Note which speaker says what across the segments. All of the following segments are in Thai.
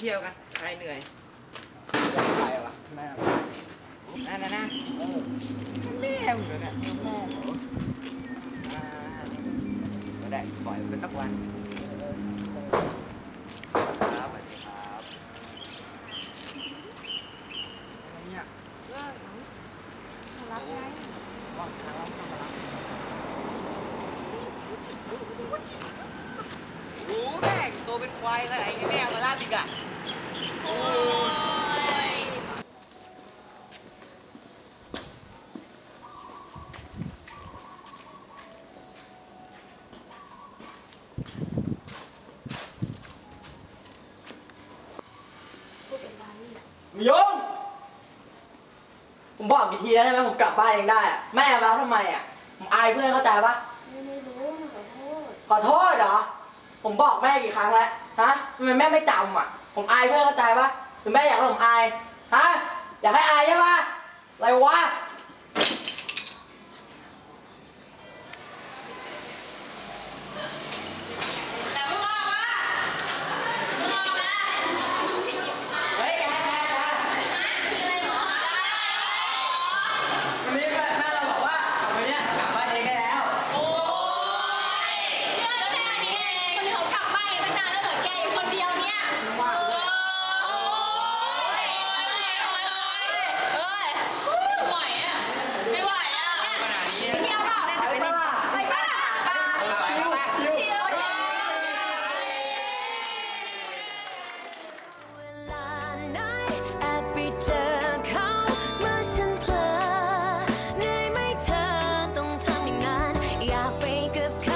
Speaker 1: เที่ยวกันใครเหนื่อย
Speaker 2: ไปวะแม่
Speaker 1: นั่นนะนะแม่เหมือนน่ะแม่เหรอได้ปล่อยไปสักวัน
Speaker 2: ย
Speaker 3: ง
Speaker 2: ผมบอกกี่ทีแล้วใช่ไหมผมกลับบ้านเองได้อะแม่มาแล้วทำไมอะผมอายเพื่อนเข้าใจปะ
Speaker 3: ไม่รู้ขอโทษ
Speaker 2: ขอโทษเหรอ ผมบอกแม่กี่ครั้งแล้วฮะทำไมแม่ไม่จำอะ ผมอายเพื่อนเข้าใจปะหรือแม่อยากให้ผมอายฮะอยากให้อายใช่ปะอะไรวะ
Speaker 3: Good. of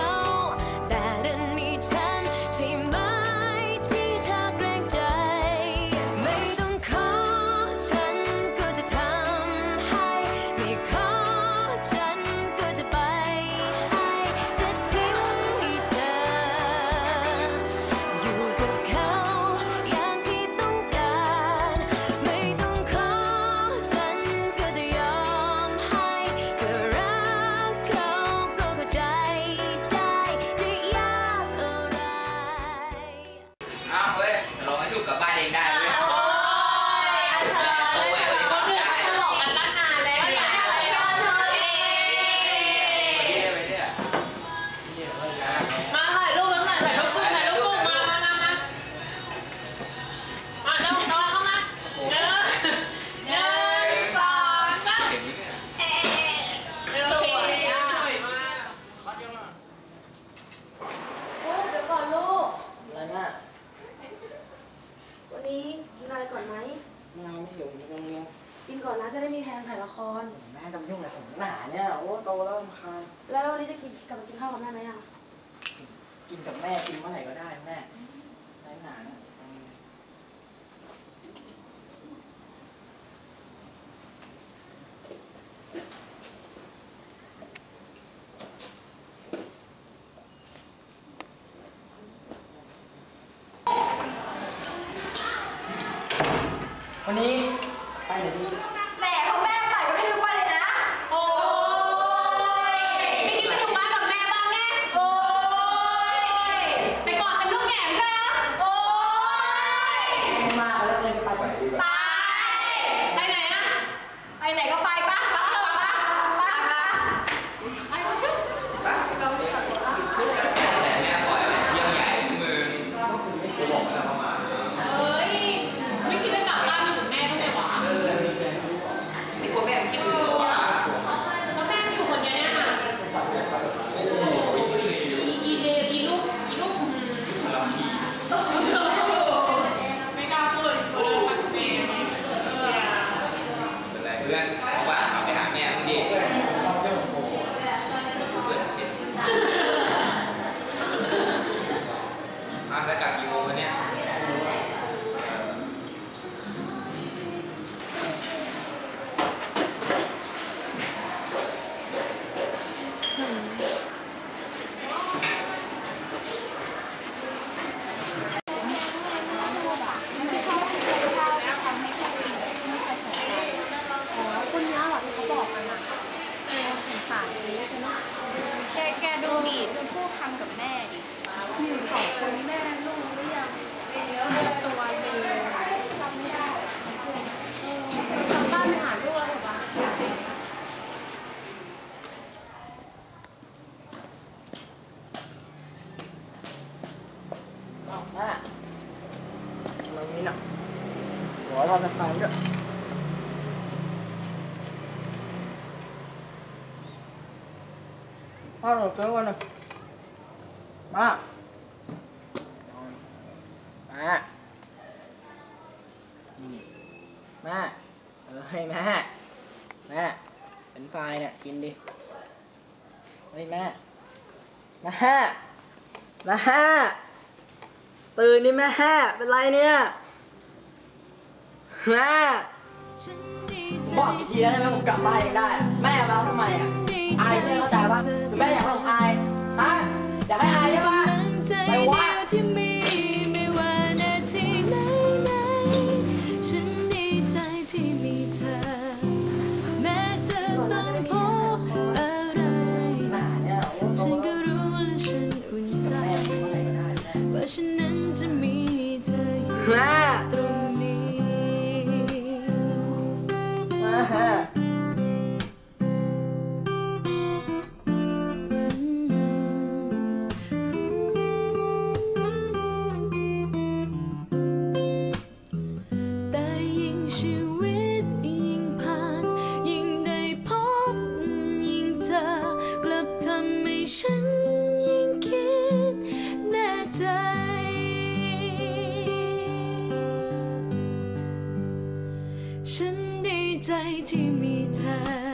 Speaker 3: งา
Speaker 2: นไม่
Speaker 3: อยู่ไม่
Speaker 4: ต้งเรียกินก่อ
Speaker 1: น
Speaker 3: นะ
Speaker 5: จะได้มีแทนถ่ายละคร
Speaker 2: แม่ทำยุ่งอะไรของหนาเนี่ยโอ้โตแล้วมาคัย
Speaker 5: แล้ววันนี้จะกินกับกินข้าวกับแม่ไหมอะ
Speaker 2: กินกับแม่กินเมื่อไหร่ก็ได้แม่ใช้หนาเนี่ย วันนี้ไปไหนดี
Speaker 3: พ่อห
Speaker 2: นู
Speaker 1: เกิ
Speaker 3: นวั
Speaker 1: นนึ่ง
Speaker 3: มามา
Speaker 1: นี่แม่เออ
Speaker 4: ให้แม่แม่เป็นไฟเนี่ยกินดิเฮ้ยแม่แม่แม่ตื่นนี่แม่เป็นไรเนี่ย บอกกี่ทีแล้วใช่ไหมผมกลับบ้านเองได้อะแม่มาแล้วทำไมอะอายเพื่อนเข้าใจปะหรือแม่อยากให้ผมอายฮะอยากให้อายใช่ปะไปวะ
Speaker 3: ที่มีไม่ว่าน ใจที่มีเธอ